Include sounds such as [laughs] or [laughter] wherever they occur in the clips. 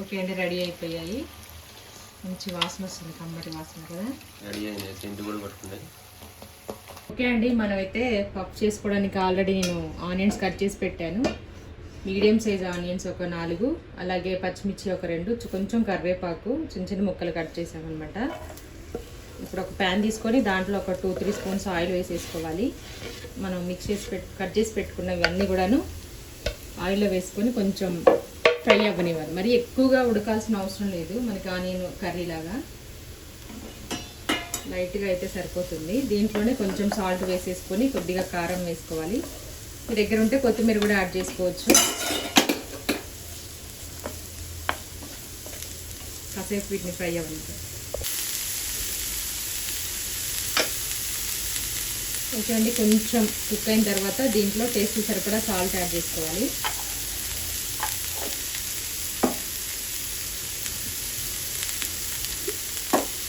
Okay అండి ready అయిపోయాయి. మంచి వాసన వస్తుంది కమ్మటి వాసన కదా? రెడీ అయింది సెంటు కూడా పట్టుకున్నాయి ఓకే అండి మనమైతే పప్పు చేసుకోవడానికి ఆల్రెడీ నేను ఆనియన్స్ కట్ చేసి పెట్టాను. మీడియం సైజ్ ఆనియన్స్ ఒక నాలుగు అలాగే పచ్చిమిర్చి ఒక రెండు కొంచెం కరివేపాకు చిన్న చిన్న ముక్కలు కట్ చేసామన్నమాట. ఇప్పుడు ఒక ప్యాన్ తీసుకొని దాంట్లో ఒక టూ త్రీ స్పూన్స్ ఆయిల్ వేసేసుకోవాలి. మనం మిక్స్ చేసి పెట్ కట్ చేసి పెట్టుకున్న ఇవన్నీ కూడాను ఆయిల్లో వేసుకొని కొంచెం ఫ్రై అవ్వనివ్వాలి. మరి ఎక్కువగా ఉడకాల్సిన అవసరం లేదు. మనకి ఆనియన్ కర్రీ లాగా లైట్గా అయితే సరిపోతుంది. దీంట్లోనే కొంచెం సాల్ట్ వేసేసుకొని కొద్దిగా కారం వేసుకోవాలి. మీ దగ్గర ఉంటే కొత్తిమీర కూడా యాడ్ చేసుకోవచ్చు. కాసేపు వీటిని ఫ్రై అవ్వాలి ఓకే అండి కొంచెం కుక్ అయిన తర్వాత దీంట్లో టేస్ట్ సరిపడా సాల్ట్ యాడ్ చేసుకోవాలి.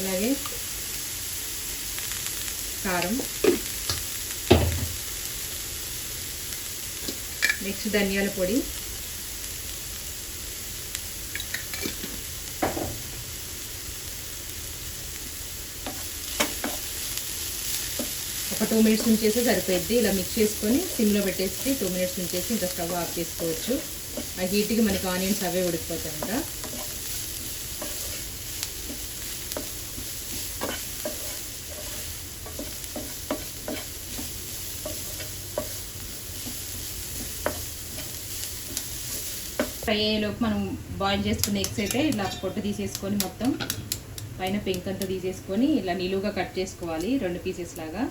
అలాగే కారం. నెక్స్ట్ ధనియాల పొడి. ఒక టూ మినిట్స్ ఉంచేసి సరిపోద్ది ఇలా మిక్స్ చేసుకొని సిమ్లో పెట్టేసి టూ మినిట్స్ ఉంచేసి ఇంకా స్టవ్ ఆఫ్ చేసుకోవచ్చు. ఆ హీట్కి మనకి ఆనియన్స్ అవే ఉడికిపోతాయంట. ఫ్రై అయ్యేలోపు మనం బాయిల్ చేసుకున్న ఎగ్స్ అయితే ఇలా పొట్టు తీసేసుకొని మొత్తం పైన పెంక్ అంతా తీసేసుకొని ఇలా నిలువుగా కట్ చేసుకోవాలి రెండు పీసెస్ లాగా.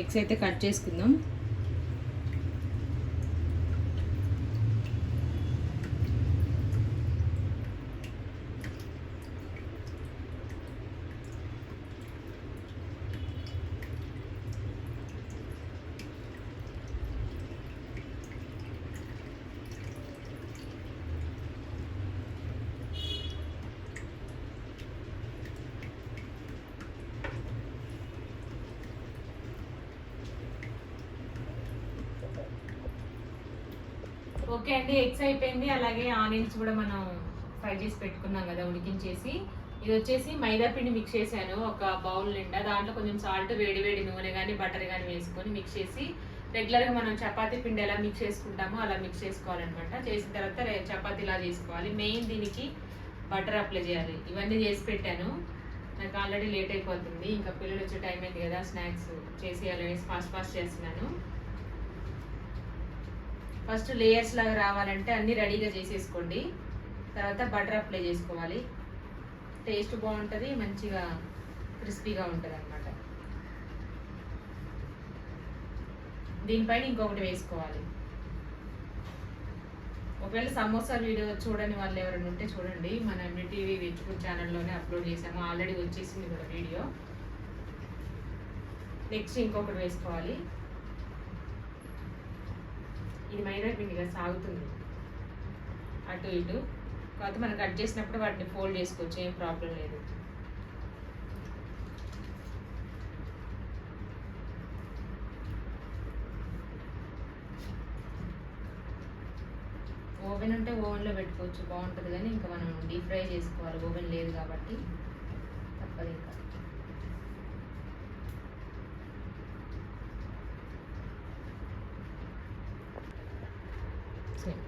ఎగ్స్ అయితే కట్ చేసుకుందాం. ఓకే అండి ఎగ్స్ అయిపోయింది. అలాగే ఆనియన్స్ కూడా మనం ఫ్రై చేసి పెట్టుకున్నాం కదా ఉడికించేసి. ఇది వచ్చేసి మైదా పిండి మిక్స్ చేశాను ఒక బౌల్ నిండా. దాంట్లో కొంచెం సాల్ట్ వేడి వేడి నూనె కానీ బటర్ కానీ వేసుకొని మిక్స్ చేసి రెగ్యులర్గా మనం చపాతీ పిండి ఎలా మిక్స్ చేసుకుంటామో అలా మిక్స్ చేసుకోవాలన్నమాట. చేసిన తర్వాత చపాతీ ఇలా చేసుకోవాలి. మెయిన్ దీనికి బటర్ అప్లై చేయాలి. ఇవన్నీ చేసి పెట్టాను. నాకు ఆల్రెడీ లేట్ అయిపోతుంది. ఇంకా పిల్లలు వచ్చే టైం అయింది కదా స్నాక్స్ చేసి అలాగే ఫాస్ట్ ఫాస్ట్ చేస్తున్నాను. ఫస్ట్ లేయర్స్ లాగా రావాలంటే అన్ని రెడీగా చేసేసుకోండి. తర్వాత బటర్ అప్లై చేసుకోవాలి. టేస్ట్ బాగుంటుంది మంచిగా క్రిస్పీగా ఉంటుంది అనమాట దీనిపైన ఇంకొకటి వేసుకోవాలి. ఒకవేళ సమోసా వీడియో చూడని వాళ్ళు ఎవరైనా ఉంటే చూడండి. మన ఎండిటీవీ వెజ్ఫుడ్ ఛానల్లోనే అప్లోడ్ చేసాము ఆల్రెడీ వచ్చేసింది కూడా వీడియో. నెక్స్ట్ ఇంకొకటి వేసుకోవాలి. ఇది మైదా పిండిగా సాగుతుంది. అటు ఇటు. కాకపోతే మనం కట్ చేసినప్పుడు వాటిని ఫోల్డ్ చేసుకోవచ్చు ఏం ప్రాబ్లం లేదు. ఓవెన్ ఉంటే ఓవెన్లో పెట్టుకోవచ్చు బాగుంటుంది కానీ ఇంకా మనం డీప్ ఫ్రై చేసుకోవాలి. ఓవెన్ లేదు కాబట్టి తప్పదు ఇంకా.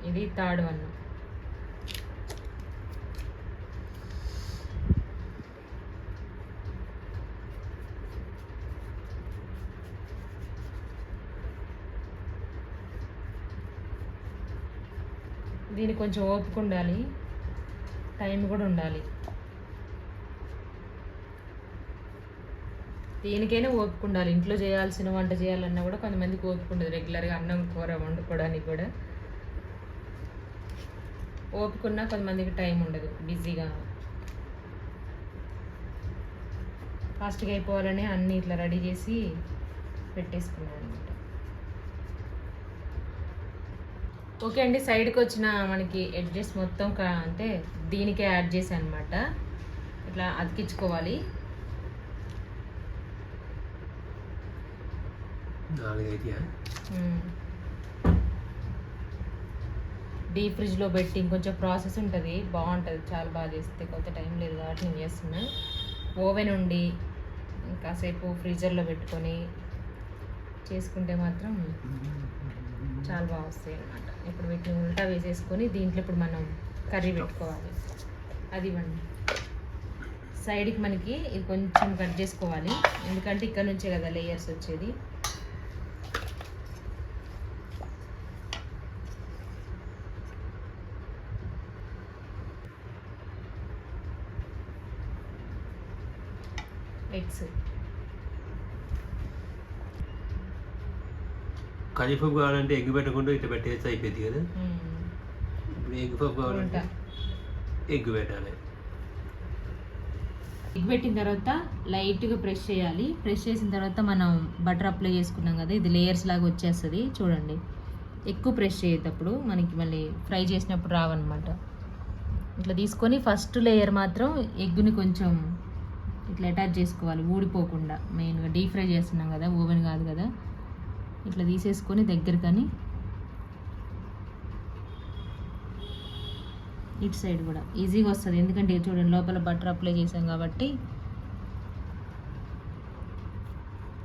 ఇది థర్డ్ వన్ దీనికి కొంచెం ఓపిక ఉండాలి. టైం కూడా ఉండాలి. దేనికైనా ఓపిక ఉండాలి. ఇంట్లో చేయాల్సిన వంట చేయాలన్నా కూడా కొంతమందికి ఓపిక ఉండదు. రెగ్యులర్గా అన్నం కూర వండుకోవడానికి కూడా. ఓపిక ఉన్నా కొంతమందికి టైం ఉండదు బిజీగా. ఫాస్ట్గా అయిపోవాలని అన్నీ ఇట్లా రెడీ చేసి పెట్టేసుకున్నాను అనమాట ఓకే అండి సైడ్కి వచ్చిన మనకి ఎడ్జెస్ మొత్తం క- అంటే దీనికే యాడ్ చేశాను అనమాట ఇట్లా అతికించుకోవాలి. డీప్ ఫ్రిడ్జ్లో పెట్టి ఇంకొంచెం ప్రాసెస్ ఉంటుంది. బాగుంటుంది. చాలా బాగా చేస్తే కొంత టైం లేదు కాబట్టి నేను చేస్తున్నా. ఓవెన్ ఉండి కాసేపు ఫ్రీజర్లో పెట్టుకొని చేసుకుంటే మాత్రం చాలా బాగా వస్తాయి అన్నమాట. ఇప్పుడు వీటిని ఉల్టా వేసేసుకొని దీంట్లో ఇప్పుడు మనం కర్రీ పెట్టుకోవాలి. అది ఇవ్వండి. సైడ్కి మనకి ఇది కొంచెం కట్ చేసుకోవాలి. ఎందుకంటే ఇక్కడ నుంచే కదా లేయర్స్ వచ్చేది. ఎగ్స్. కావాలంటే ఎగ్ పెట్టకుండా ఇట్లా పెట్టేస్తే అయిపోయింది కదా? ఇప్పుడు ఎగ్ పప్పు కావాలంటే ఎగ్ పెట్టాలి. ఎగ్ పెట్టిన తర్వాత లైట్గా ప్రెస్ చేయాలి. ప్రెస్ చేసిన తర్వాత మనం బటర్ అప్లై చేసుకున్నాం కదా ఇది లేయర్స్ లాగా వచ్చేస్తుంది చూడండి. ఎక్కువ ప్రెస్ చేయేటప్పుడు మనకి మళ్ళీ ఫ్రై చేసినప్పుడు రావన్నమాట. ఇట్లా తీసుకొని ఫస్ట్ లేయర్ మాత్రం ఎగ్గుని కొంచెం ఇట్లా అటాచ్ చేసుకోవాలి ఊడిపోకుండా. మెయిన్గా డీప్ ఫ్రై చేస్తున్నాం కదా ఓవెన్ కాదు కదా. ఇట్లా తీసేసుకొని దగ్గరకని ఇటు సైడ్ కూడా. ఈజీగా వస్తుంది. ఎందుకంటే ఇది చూడండి లోపల బటర్ అప్లై చేసాం కాబట్టి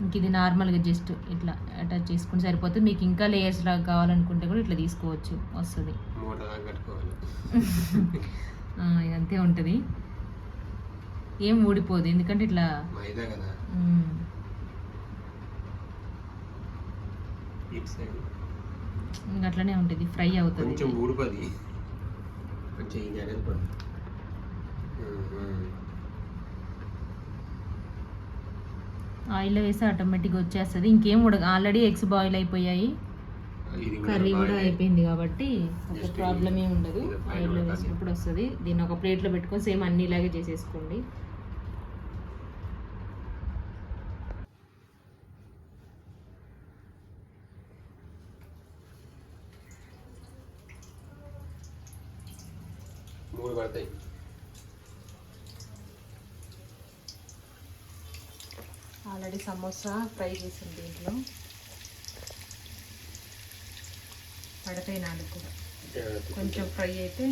ఇంక ఇది నార్మల్గా జస్ట్ ఇట్లా అటాచ్ చేసుకుని సరిపోతుంది మీకు ఇంకా లేయర్స్ లాగా కావాలనుకుంటే కూడా ఇట్లా తీసుకోవచ్చు. వస్తుంది. మూట దాకా కట్టుకోవాలి. [laughs] ఆ, ఇది అంతే ఉంటుంది. ఏం ఊడిపోదు ఎందుకంటే ఇట్లా ఇంక అట్లనే ఉంటుంది ఫ్రై అవుతుంది. కొంచెం ఊడిపోది. కొంచెం ఇది అనేది పడు. ఆయిల్లో వేస్తే ఆటోమేటిక్గా వచ్చేస్తుంది. ఇంకేం ఉడక ఆల్రెడీ ఎగ్స్ బాయిల్ అయిపోయాయి. కర్రీ కూడా అయిపోయింది కాబట్టి ఒక Just ప్రాబ్లం ఏమి ఉండదు. ఆయిల్లో. వేసినప్పుడు వస్తుంది. దీన్ని ఒక ప్లేట్లో పెట్టుకొని సేమ్ అన్ని ఇలాగే చేసేసుకోండి మూడు పడతాయి ఆల్రెడీ సమోసా ఫ్రై చేసింది దీంట్లో. పడతాయి నాలుగు కూడా. కొంచెం ఫ్రై అయితే.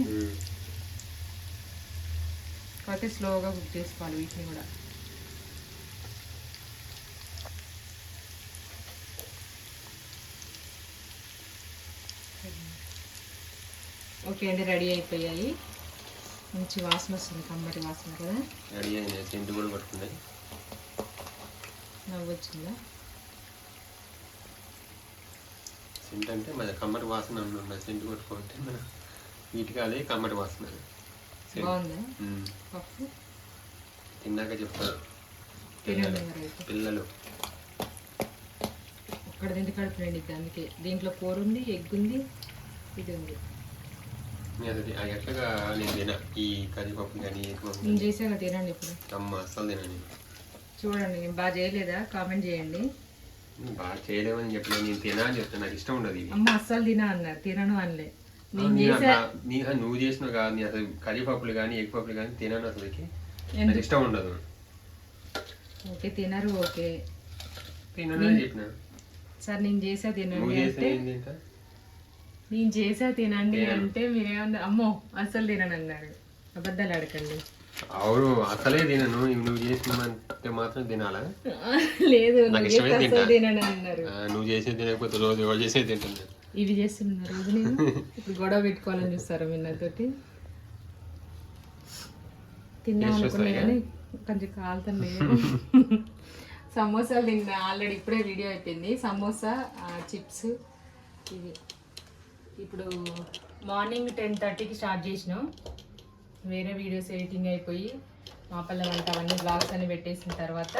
కాకపోతే స్లోగా కుక్ చేసుకోవాలి వీటిని కూడా. ఓకే అండి రెడీ అయిపోయాయి. మంచి వాసన వస్తుంది కమ్మటి వాసన కదా? రెడీ అయింది కూడా పట్టుకున్నాయి నవ్వు వచ్చిందా సెంట్ అంటే మన కమ్మటి వాసన ఉన్నది సెంటు కొట్టుకుంటే మన వీటికి అదే కమ్మటి వాసన. తిన్నాక చెప్తారు. తినండి పిల్లలు. పిల్లలు. ఒక్కడ తింటే కడుపు నిండిద్ది అందుకే. దీంట్లో కూర ఉంది ఎగ్ ఉంది ఇది ఉంది ఎట్లాగా నేను తిన. ఈ కందిపప్పు కానీ నేను తినండి ఇప్పుడు. అమ్మ అస్సలు తినని చూడండి నేను బాగా చేయలేదా? కామెంట్ చేయండి. బాగా చేయలేమని చెప్పలేదు నేను తినా అని చెప్తాను నాకు ఇష్టం ఉండదు ఇది. అమ్మ అస్సలు తినా అన్నారు తినను అనలే. నేను నీ చేసా అన్న- నీ నువ్వు చేసినావు కాదు నీ అసలు కరిపప్పులు కానీ ఎగ్ పప్పులు కానీ తినను అసలుకి. నాకు ఇష్టం ఉండదు. ఓకే తినరు ఓకే. తినను చెప్పిన? సార్ నేను చేసా తినండి చేసిన అంటే నేను చేసా తినండి. అంటే మీరేమన్నా అమ్మో అస్సలు తినను అన్నారు. అబద్ధాలు అడకండి అవును అసలే తినను. నువ్వు చేసినామంటే మాత్రం తినాలా? లేదు నాకు నువ్వు ఇష్టమే తింటా. చేసేది తినకపోతే రోజు ఎవరు చేసేది తింటున్నా ఇవి చేస్తున్నారు రోజు నేను. ఇప్పుడు గొడవ పెట్టుకోవాలని చూస్తారు మీ నాతోటి? తిన్నా Taste అనుకున్నా వస్తాయా? కానీ కొంచెం కాలుతుంది సమోసాలు తిన్నా. ఆల్రెడీ ఇప్పుడే వీడియో అయిపోయింది. సమోసా చిప్స్ ఇవి. ఇప్పుడు మార్నింగ్ టెన్ థర్టీకి స్టార్ట్ చేసినాం. వేరే వీడియోస్ ఎడిటింగ్ అయిపోయి మా పిల్ల వంట అవన్నీ బ్లాగ్స్ అని పెట్టేసిన తర్వాత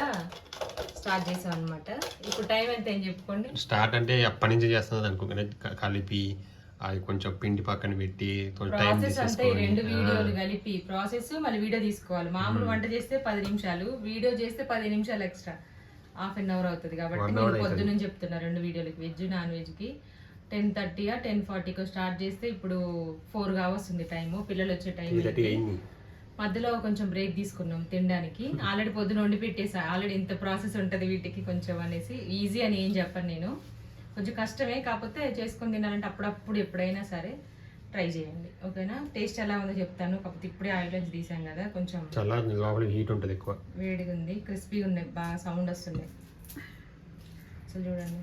స్టార్ట్ చేసాం అనమాట ఇప్పుడు టైం ఎంత ఏం చెప్పుకోండి? స్టార్ట్ అంటే అప్పటి నుంచి చేస్తున్నది అనుకోగానే కలిపి అది కొంచెం పిండి పక్కన పెట్టి ప్రాసెస్ అంతా ఈ రెండు వీడియోలు కలిపి ప్రాసెస్ మళ్ళీ వీడియో తీసుకోవాలి. మామూలు వంట చేస్తే పది నిమిషాలు వీడియో చేస్తే పది నిమిషాలు ఎక్స్ట్రా హాఫ్ అన్ అవర్ అవుతుంది కాబట్టి నేను పొద్దున్న చెప్తున్నా రెండు వీడియోలకి వెజ్ నాన్ వెజ్కి. టెన్ థర్టీగా టెన్ ఫార్టీకో స్టార్ట్ చేస్తే ఇప్పుడు ఫోర్ వస్తుంది టైము. పిల్లలు వచ్చే టైం మధ్యలో కొంచెం బ్రేక్ తీసుకున్నాం తినడానికి. [laughs] ఆల్రెడీ పొద్దున వండి పెట్టేసా. ఆల్రెడీ ఇంత ప్రాసెస్ ఉంటుంది వీటికి కొంచెం అనేసి. ఈజీ అని ఏం చెప్పను నేను. కొంచెం కష్టమే కాకపోతే చేసుకొని తినాలంటే అప్పుడప్పుడు ఎప్పుడైనా సరే ట్రై చేయండి. ఓకేనా? టేస్ట్ ఎలా ఉందో చెప్తాను. కాకపోతే ఇప్పుడే ఆయిల్ నుంచి తీసాం కదా కొంచెం లోపల హీట్ ఉంటుంది ఎక్కువ. వేడిగా ఉంది క్రిస్పీగా ఉన్నాయి బాగా సౌండ్ వస్తుంది. అసలు చూడండి.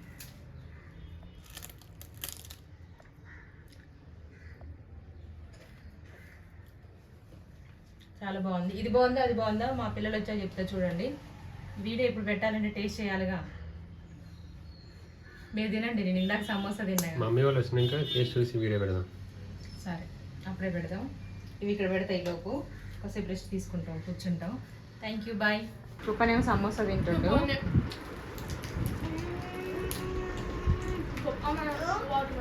చాలా బాగుంది. ఇది బాగుందా? అది బాగుందా? మా పిల్లలు వచ్చా చెప్తా చూడండి. వీడియో ఇప్పుడు పెట్టాలంటే టేస్ట్ చేయాలిగా. మీరు తినండి నేను ఇందాక సమోసా తిన్నా మమ్మీ వాళ్ళు వచ్చినాక టేస్ట్ చూసి వీడియో పెడదాం. సరే అప్పుడే పెడదాం. ఇవి ఇక్కడ పెడతాయి లోపు. కాసేపు రెస్ట్ తీసుకుంటాం కూర్చుంటాం. థ్యాంక్ యూ బాయ్ కృపనేమో సమోసా తింటుండు. వాటర్